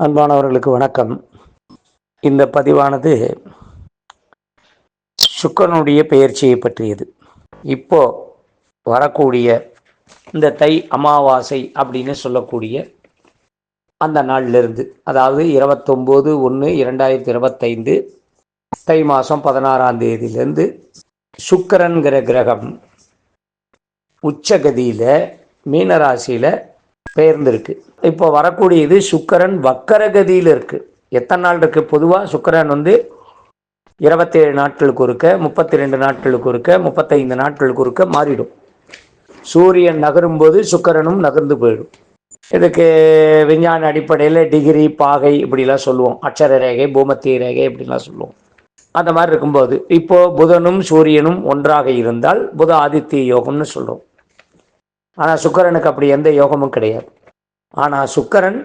அன்பானவர்களுக்கு வணக்கம். இந்த பதிவானது சுக்கரனுடைய பெயர்ச்சியை பற்றியது. இப்போ வரக்கூடிய இந்த தை அமாவாசை அப்படின்னு சொல்லக்கூடிய அந்த நாளிலிருந்து அதாவது இருபத்தொம்போது ஒன்று இரண்டாயிரத்தி இருபத்தைந்து தை மாதம் பதினாறாம் தேதியிலேருந்து சுக்கரன்கிற கிரகம் உச்சகதியில் மீனராசியில் பெயர்ந்திருக்கு. இப்போ வரக்கூடியது சுக்கரன் வக்கரகதியில் இருக்கு. எத்தனை நாள் இருக்கு? பொதுவாக சுக்கரன் வந்து இருபத்தேழு நாட்களுக்கு ஒருக்க முப்பத்தி ரெண்டு நாட்களுக்கு ஒருக்க முப்பத்தைந்து நாட்களுக்கு ஒருக்க மாறிடும். சூரியன் நகரும்போது சுக்கரனும் நகர்ந்து போயிடும். இதுக்கு விஞ்ஞான அடிப்படையில் டிகிரி பாகை இப்படிலாம் சொல்லுவோம். அக்ஷர ரேகை பூமத்திய ரேகை இப்படிலாம் சொல்லுவோம். அந்த மாதிரி இருக்கும்போது இப்போ புதனும் சூரியனும் ஒன்றாக இருந்தால் புத ஆதித்ய யோகம்னு சொல்கிறோம் ஆனால் சுக்கரனுக்கு அப்படி எந்த யோகமும் கிடையாது. ஆனால் சுக்கரன்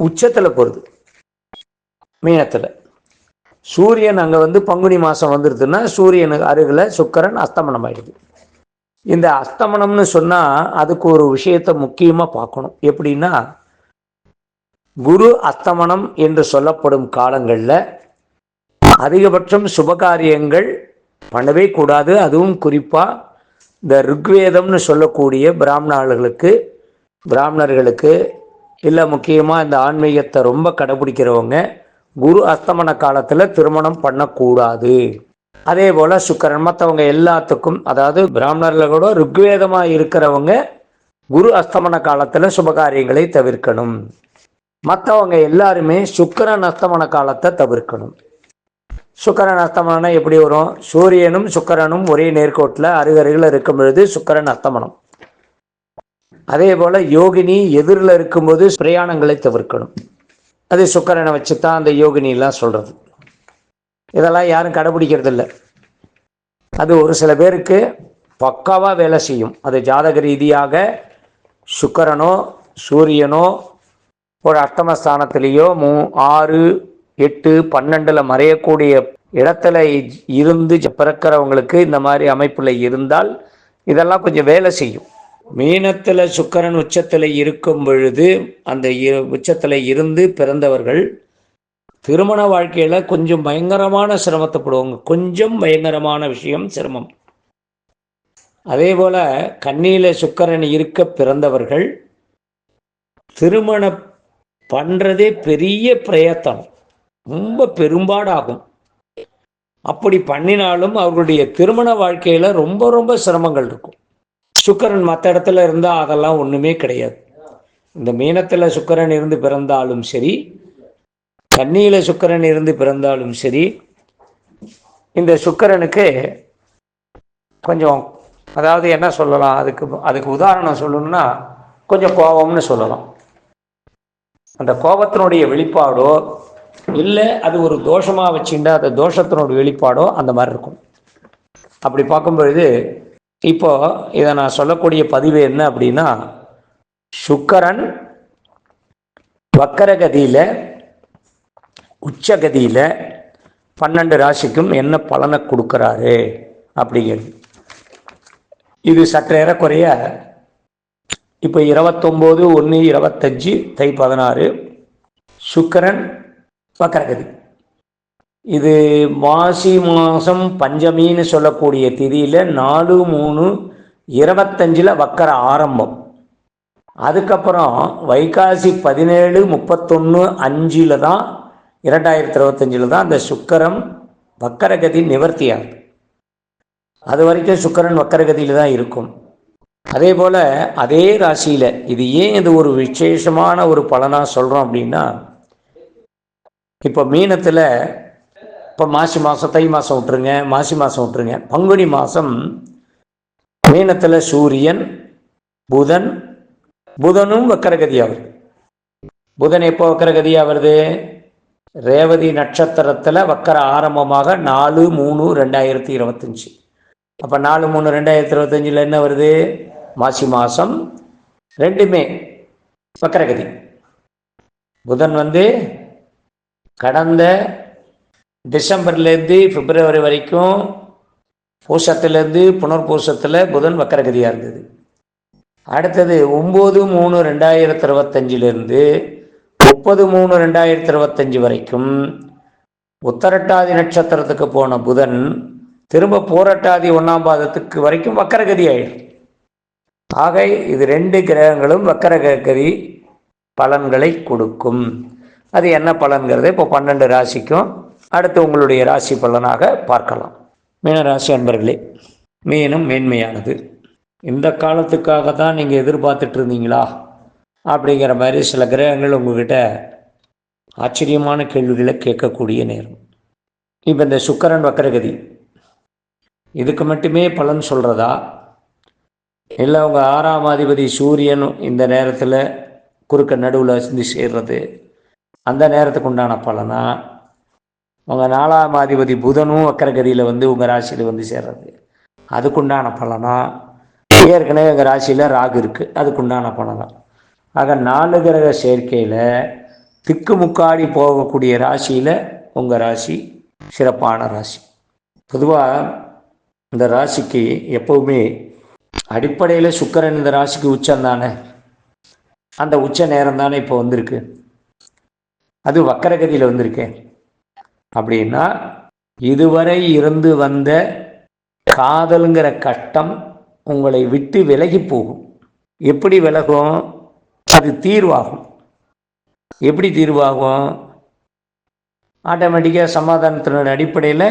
உச்சத்தில் போகிறது மீனத்தில். சூரியன் அங்கே வந்து பங்குனி மாதம் வந்துடுதுன்னா சூரியனுக்கு அருகில் சுக்கரன் அஸ்தமனம் ஆயிடுது. இந்த அஸ்தமனம்னு சொன்னால் அதுக்கு ஒரு விஷயத்தை முக்கியமாக பார்க்கணும். எப்படின்னா குரு அஸ்தமனம் என்று சொல்லப்படும் காலங்களில் அதிகபட்சம் சுபகாரியங்கள் பண்ணவே கூடாது. அதுவும் குறிப்பாக இந்த ருக்வேதம்னு சொல்லக்கூடிய பிராமணர்களுக்கு பிராமணர்களுக்கு இல்லை முக்கியமாக இந்த ஆன்மீகத்தை ரொம்ப கடைபிடிக்கிறவங்க குரு அஸ்தமன காலத்தில் திருமணம் பண்ணக்கூடாது. அதே போல் சுக்கரன் மற்றவங்க எல்லாத்துக்கும் அதாவது பிராமணர்களோட ருக்வேதமாக இருக்கிறவங்க குரு அஸ்தமன காலத்தில் சுபகாரியங்களை தவிர்க்கணும். மற்றவங்க எல்லாருமே சுக்கரன் அஸ்தமன காலத்தை தவிர்க்கணும். சுக்கரன் அஸ்தமனம்னா எப்படி வரும்? சூரியனும் சுக்கரனும் ஒரே நேர்கோட்டில் அருகருகில் இருக்கும் பொழுது சுக்கரன் அஸ்தமனம். அதே போல் யோகினி எதிரில் இருக்கும்போது பிரயாணங்களை தவிர்க்கணும். அது சுக்கரனை வச்சு தான் அந்த யோகினிலாம் சொல்கிறது இதெல்லாம் யாரும் கடைபிடிக்கிறது இல்லை அது ஒரு சில பேருக்கு பக்காவாக வேலை செய்யும். அது ஜாதக ரீதியாக சுக்கரனோ சூரியனோ ஒரு அஷ்டமஸ்தானத்திலேயோ மூ ஆறு எட்டு பன்னெண்டில் மறையக்கூடிய இடத்துல இருந்து பிறக்கிறவங்களுக்கு இந்த மாதிரி அமைப்பில் இருந்தால் இதெல்லாம் கொஞ்சம் வேலை செய்யும். மீனத்தில் சுக்கரன் உச்சத்தில் இருக்கும் பொழுது அந்த உச்சத்தில் இருந்து பிறந்தவர்கள் திருமண வாழ்க்கையில் கொஞ்சம் பயங்கரமான சிரமத்தைப்படுவாங்க கொஞ்சம் பயங்கரமான விஷயம் சிரமம். அதே போல் கண்ணியில் சுக்கரன் இருக்க பிறந்தவர்கள் திருமணம் பண்ணுறதே பெரிய பிரயத்தனம். ரொம்ப பெரும்பாடாகும். அப்படி பண்ணினாலும் அவர்களுடைய திருமண வாழ்க்கையில் ரொம்ப ரொம்ப சிரமங்கள் இருக்கும். சுக்கரன் மற்ற இடத்துல இருந்தால் அதெல்லாம் ஒன்றுமே கிடையாது. இந்த மீனத்தில் சுக்கரன் இருந்து பிறந்தாலும் சரி கன்னியில் சுக்கரன் இருந்து பிறந்தாலும் சரி இந்த சுக்கரனுக்கு கொஞ்சம் அதாவது என்ன சொல்லலாம் அதுக்கு அதுக்கு உதாரணம் சொல்லணும்னா கொஞ்சம் கோபம்னு சொல்லலாம். அந்த கோபத்தினுடைய வெளிப்பாடோ இல்லை அது ஒரு தோஷமாக வச்சுட்டா அந்த தோஷத்தினோட வெளிப்பாடோ அந்த மாதிரி இருக்கும். அப்படி பார்க்கும்பொழுது இப்போ இதை நான் சொல்லக்கூடிய பதிவு என்ன அப்படின்னா சுக்கரன் வக்கரகதியில் உச்சகதியில் பன்னெண்டு ராசிக்கும் என்ன பலனை கொடுக்குறாரு அப்படிங்கிறது. இது சற்றேறக்குறைய இப்போ இருபத்தொம்போது ஒன்று இருபத்தஞ்சி தை பதினாறு சுக்கரன் வக்கரகதி. இது மாசி மாதம் பஞ்சமின்னு சொல்லக்கூடிய திதியில் நாலு மூணு இருபத்தஞ்சில் வக்கர ஆரம்பம். அதுக்கப்புறம் வைகாசி பதினேழு முப்பத்தொன்று அஞ்சில் தான் இரண்டாயிரத்தி இருபத்தஞ்சில் தான் அந்த சுக்கரம் வக்கரகதி நிவர்த்தி ஆகுது அது வரைக்கும் சுக்கரன் வக்கரகதியில் தான் இருக்கும். அதே போல் அதே ராசியில் இது ஏன் இது ஒரு விசேஷமான ஒரு பலனாக சொல்கிறோம் அப்படின்னா இப்போ மீனத்தில் இப்போ மாசி மாதம் தை மாதம் விட்டுருங்க மாசி மாதம் விட்டுருங்க. பங்குனி மாதம் மீனத்தில் சூரியன் புதன் புதனும் வக்கரகதியாக வருது. புதன் எப்போ வக்கரகதியாக வருது? ரேவதி நட்சத்திரத்தில் வக்கர ஆரம்பமாக நாலு மூணு ரெண்டாயிரத்தி இருபத்தஞ்சி. அப்போ நாலு மூணு ரெண்டாயிரத்தி இருபத்தஞ்சில் என்ன வருது? மாசி மாதம் ரெண்டுமே வக்கரகதி. புதன் வந்து கடந்த டிசம்பர்லேருந்து பிப்ரவரி வரைக்கும் பூசத்துலேருந்து புனர்பூசத்தில் புதன் வக்கரகதியாக இருந்தது. அடுத்தது ஒம்பது மூணு ரெண்டாயிரத்தி இருபத்தஞ்சிலிருந்து முப்பது மூணு ரெண்டாயிரத்தி இருபத்தஞ்சி வரைக்கும் உத்தரட்டாதி நட்சத்திரத்துக்கு போன புதன் திரும்ப போரட்டாதி ஒன்றாம் பாதத்துக்கு வரைக்கும் வக்கரகதி ஆயிடும் ஆக இது ரெண்டு கிரகங்களும் வக்கரகதி பலன்களை கொடுக்கும். அது என்ன பலன்கிறது? இப்போ பன்னெண்டு ராசிக்கும் அடுத்து உங்களுடைய ராசி பலனாக பார்க்கலாம். மீன ராசி அன்பர்களே மீனும் மேன்மையானது. இந்த காலத்துக்காக தான் நீங்கள் எதிர்பார்த்துட்டு இருந்தீங்களா? அப்படிங்கிற மாதிரி சில கிரகங்கள் உங்ககிட்ட ஆச்சரியமான கேள்விகளை கேட்கக்கூடிய நேரம். இப்போ இந்த சுக்கரன் வக்கரகதி இதுக்கு மட்டுமே பலன் சொல்கிறதா இல்லை உங்கள் ஆறாம் அதிபதி சூரியன் இந்த நேரத்தில் குறுக்க நடுவில் வந்து சேர்றது அந்த நேரத்துக்கு உண்டான பலனா? உங்கள் நாலாம் அதிபதி புதனும் வக்கரகதியில் வந்து உங்கள் ராசியில் வந்து சேர்றது. அதுக்குண்டான பலனா? ஏற்கனவே எங்கள் ராசியில் ராகு இருக்குது அதுக்குண்டான பலனா? ஆக நாலு கிரக சேர்க்கையில் திக்குமுக்காடி போகக்கூடிய ராசியில் உங்கள் ராசி சிறப்பான ராசி. பொதுவாக இந்த ராசிக்கு எப்போவுமே அடிப்படையில் சுக்கரன் இந்த ராசிக்கு உச்சம் தானே? அந்த உச்ச நேரம் தானே இப்போ வந்திருக்கு. அது வக்கரகதியில் வந்திருக்கேன் அப்படின்னா இதுவரை இருந்து வந்த காதலுங்கிற கஷ்டம் உங்களை விட்டு விலகி போகும். எப்படி விலகும்? அது தீர்வாகும். எப்படி தீர்வாகும்? ஆட்டோமேட்டிக்காக சமாதானத்தினோட அடிப்படையில்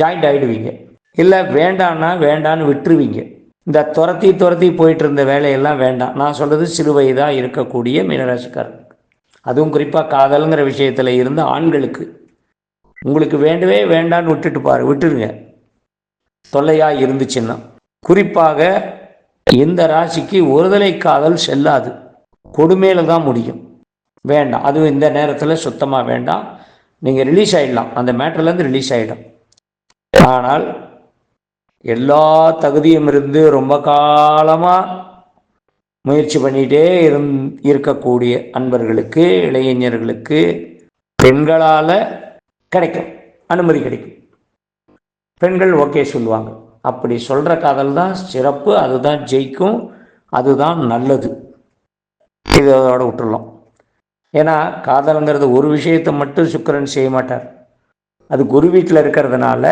ஜாயிண்ட் ஆகிடுவீங்க இல்லை வேண்டான்னா வேண்டான்னு விட்டுருவீங்க. இந்த துரத்தி துரத்தி போயிட்டு இருந்த வேலையெல்லாம் வேண்டாம். நான் சொல்கிறது சிறுவயதாக இருக்கக்கூடிய மீனராசிக்காரர் அதுவும் குறிப்பாக காதலுங்கிற விஷயத்தில் இருந்த ஆண்களுக்கு. உங்களுக்கு வேண்டவே வேண்டான்னு விட்டுட்டு பாரு விட்டுருங்க. தொல்லையாக இருந்துச்சுன்னா. குறிப்பாக இந்த ராசிக்கு ஒருதலை காதல் செல்லாது. கொடுமையில தான் முடியும். வேண்டாம் அதுவும் இந்த நேரத்தில் சுத்தமாக வேண்டாம். நீங்கள் ரிலீஸ் ஆகிடலாம் அந்த மேட்டர்லேருந்து ரிலீஸ் ஆகிடும் ஆனால் எல்லா தகுதியும் இருந்து ரொம்ப காலமாக முயற்சி பண்ணிகிட்டே இருந் இருக்கக்கூடிய அன்பர்களுக்கு இளைஞர்களுக்கு பெண்களால் கிடைக்கும். அனுமதி கிடைக்கும். பெண்கள் ஓகே சொல்லுவாங்க. அப்படி சொல்கிற காதல் தான் சிறப்பு அதுதான் ஜெயிக்கும் அதுதான் நல்லது. இதோட விட்டுடலாம் ஏன்னா காதலுங்கிறது ஒரு விஷயத்தை மட்டும் சுக்கரன் செய்ய மாட்டார். அது குரு வீட்டில் இருக்கிறதுனால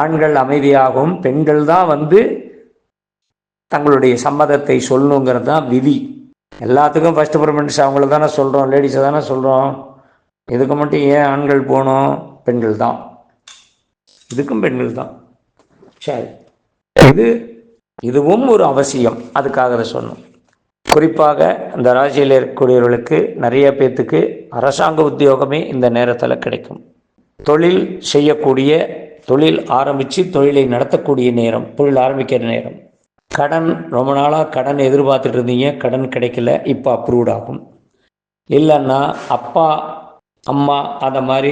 ஆண்கள் அமைதியாகவும் பெண்கள் தான் வந்து தங்களுடைய சம்மதத்தை சொல்லணுங்கிறது தான் விதி. எல்லாத்துக்கும் ஃபஸ்ட் ப்ரிஃபரன்ஸ் அவங்கள தானே சொல்கிறோம் லேடிஸை தானே சொல்கிறோம் இதுக்கு மட்டும் ஏன் ஆண்கள் போகணும் பெண்கள் தான். இதுக்கும் பெண்கள் தான். சரி. இது இதுவும் ஒரு அவசியம். அதுக்காக அதை சொன்னோம். குறிப்பாக இந்த ராசியில் இருக்கக்கூடியவர்களுக்கு நிறைய பேர்த்துக்கு அரசாங்க உத்தியோகமே இந்த நேரத்தில் கிடைக்கும். தொழில் செய்யக்கூடிய தொழில் ஆரம்பித்து தொழிலை நடத்தக்கூடிய நேரம் தொழில் ஆரம்பிக்கிற நேரம். கடன் ரொம்ப நாளாக கடன் எதிர்பார்த்துட்டு இருந்தீங்க கடன் கிடைக்கல இப்போ அப்ரூவ்ட் ஆகும். இல்லைன்னா அப்பா அம்மா அந்த மாதிரி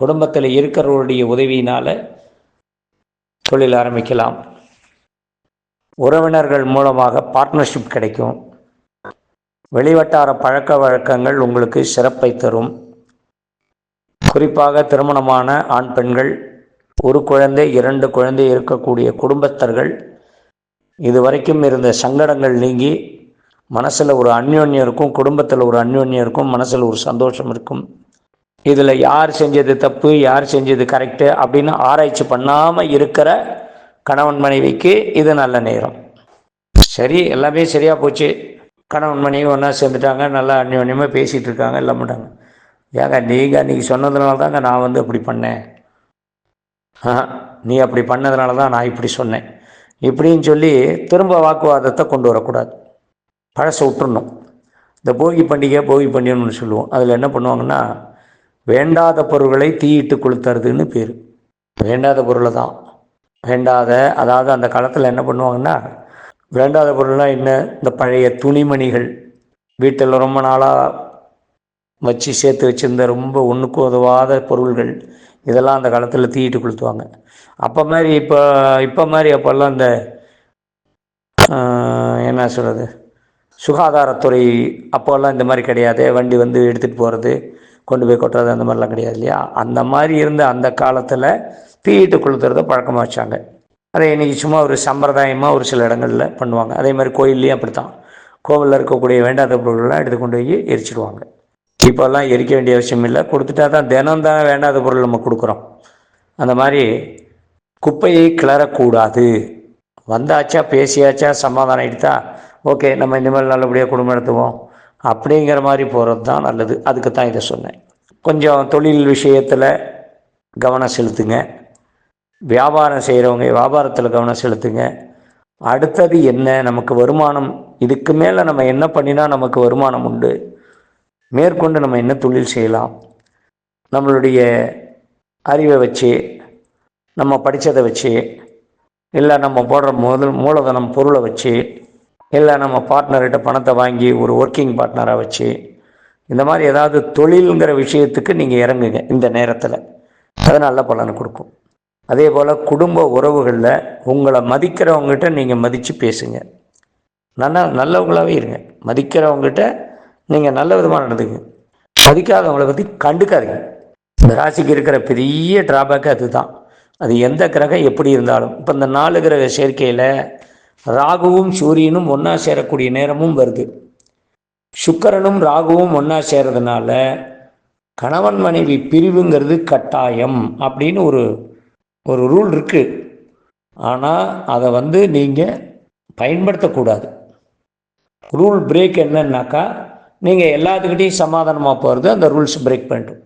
குடும்பத்தில் இருக்கிறவருடைய உதவியினால் தொழில் ஆரம்பிக்கலாம். உறவினர்கள் மூலமாக பார்ட்னர்ஷிப் கிடைக்கும். வெளிவட்டார பழக்க வழக்கங்கள் உங்களுக்கு சிறப்பை தரும். குறிப்பாக திருமணமான ஆண் பெண்கள் ஒரு குழந்தை இரண்டு குழந்தை இருக்கக்கூடிய குடும்பஸ்தர்கள் இதுவரைக்கும் இருந்த சங்கடங்கள் நீங்கி மனசில் ஒரு அந்யோன்யம் இருக்கும் குடும்பத்தில் ஒரு அந்யோன்யம் இருக்கும் மனசில் ஒரு சந்தோஷம் இருக்கும். இதில் யார் செஞ்சது தப்பு யார் செஞ்சது கரெக்டு அப்படின்னு ஆராய்ச்சி பண்ணாமல் இருக்கிற கணவன் மனைவிக்கு இது நல்ல நேரம். சரி எல்லாமே சரியாக போச்சு. கணவன் மனைவி ஒன்றா சேர்ந்துட்டாங்க நல்லா அந்யோன்யமாக பேசிகிட்டு இருக்காங்க எல்லாம் பண்ணாங்க ஏங்க நீங்கள் அன்றைக்கி சொன்னதுனால தாங்க நான் வந்து அப்படி பண்ணேன். ஆ நீ அப்படி பண்ணதுனால தான் நான் இப்படி சொன்னேன். இப்படின்னு சொல்லி திரும்ப வாக்குவாதத்தை கொண்டு வரக்கூடாது. பழசை விட்டுறணும். இந்த போகி பண்டிகை போகி பண்டிகைன்னு சொல்லுவோம். அதில் என்ன பண்ணுவாங்கன்னா வேண்டாத பொருள்களை தீயிட்டு கொளுத்துறதுன்னு பேர். வேண்டாத பொருளை தான் வேண்டாத அதாவது அந்த காலத்தில் என்ன பண்ணுவாங்கன்னா வேண்டாத பொருள்லாம் என்ன? இந்த பழைய துணிமணிகள். வீட்டில் ரொம்ப நாளாக வச்சு சேர்த்து வச்சுருந்த ரொம்ப ஒன்றுக்கு உதவாத பொருள்கள். இதெல்லாம் அந்த காலத்தில் தீயிட்டு கொளுத்துவாங்க. அப்போ மாதிரி இப்போ இப்போ மாதிரி அப்போல்லாம் இந்த என்ன சொல்கிறது சுகாதாரத்துறை அப்போல்லாம் இந்த மாதிரி கிடையாது. வண்டி வந்து எடுத்துகிட்டு போகிறது கொண்டு போய் கொட்டுறது அந்த மாதிரிலாம் கிடையாது இல்லையா? அந்த மாதிரி இருந்த அந்த காலத்தில் தீயிட்டு கொளுத்துறத பழக்கமாக வச்சாங்க. அதை இன்றைக்கி சும்மா ஒரு சம்பிரதாயமாக ஒரு சில இடங்களில் பண்ணுவாங்க. அதே மாதிரி கோயில்லையும் அப்படி தான் கோவிலில் இருக்கக்கூடிய வேண்டாத பொருள்லாம் எடுத்து கொண்டு போய் எரிச்சிடுவாங்க. இப்போல்லாம் எரிக்க வேண்டிய அவசியம் இல்லை. கொடுத்துட்டா தான் தினம் தான் வேண்டாத பொருள் நம்ம கொடுக்குறோம். அந்த மாதிரி குப்பையை கிளறக்கூடாது. வந்தாச்சா பேசியாச்சா சமாதானம் ஆகிடுதா ஓகே நம்ம இனிமேல் நல்லபடியாக குடும்பம் நடத்துவோம். அப்படிங்கிற மாதிரி போகிறது தான் நல்லது. அதுக்கு தான் இதை சொன்னேன். கொஞ்சம் தொழில் விஷயத்தில் கவனம் செலுத்துங்க. வியாபாரம் செய்கிறவங்க வியாபாரத்தில் கவனம் செலுத்துங்க. அடுத்தது என்ன? நமக்கு வருமானம் இதுக்கு மேலே நம்ம என்ன பண்ணினா நமக்கு வருமானம் உண்டு. மேற்கொண்டு நம்ம என்ன தொழில் செய்யலாம்? நம்மளுடைய அறிவை வச்சு நம்ம படித்ததை வச்சு இல்லை நம்ம போடுற முதல் மூலதனம் பொருளை வச்சு இல்லை நம்ம பார்ட்னர்கிட்ட பணத்தை வாங்கி ஒரு ஒர்க்கிங் பார்ட்னராக வச்சு இந்த மாதிரி ஏதாவது தொழிலுங்கிற விஷயத்துக்கு நீங்கள் இறங்குங்க இந்த நேரத்தில். அது நல்ல பலனை கொடுக்கும். அதே போல் குடும்ப உறவுகளில் உங்களை மதிக்கிறவங்ககிட்ட நீங்கள் மதித்து பேசுங்க. நல்ல நல்லவங்களாகவே இருங்க. மதிக்கிறவங்ககிட்ட நீங்கள் நல்ல விதமாக நடந்துங்க மதிக்காதவங்களை பற்றி கண்டுக்காதீங்க. இந்த ராசிக்கு இருக்கிற பெரிய டிராபேக் அதுதான். அது எந்த கிரகம் எப்படி இருந்தாலும். இப்போ இந்த நாலு கிரக சேர்க்கையில் ராகுவும் சூரியனும் ஒன்றா சேரக்கூடிய நேரமும் வருது. சுக்கரனும் ராகுவும் ஒன்றா சேர்றதுனால கணவன் மனைவி பிரிவுங்கிறது கட்டாயம் அப்படின்னு ஒரு ஒரு ரூல் இருக்குது ஆனால் அதை வந்து நீங்கள் பயன்படுத்தக்கூடாது. ரூல் பிரேக் என்னன்னாக்கா நீங்கள் எல்லாத்துக்கிட்டையும் சமாதானமாக போகிறது அந்த ரூல்ஸ் பிரேக் பண்ணிட்டோம்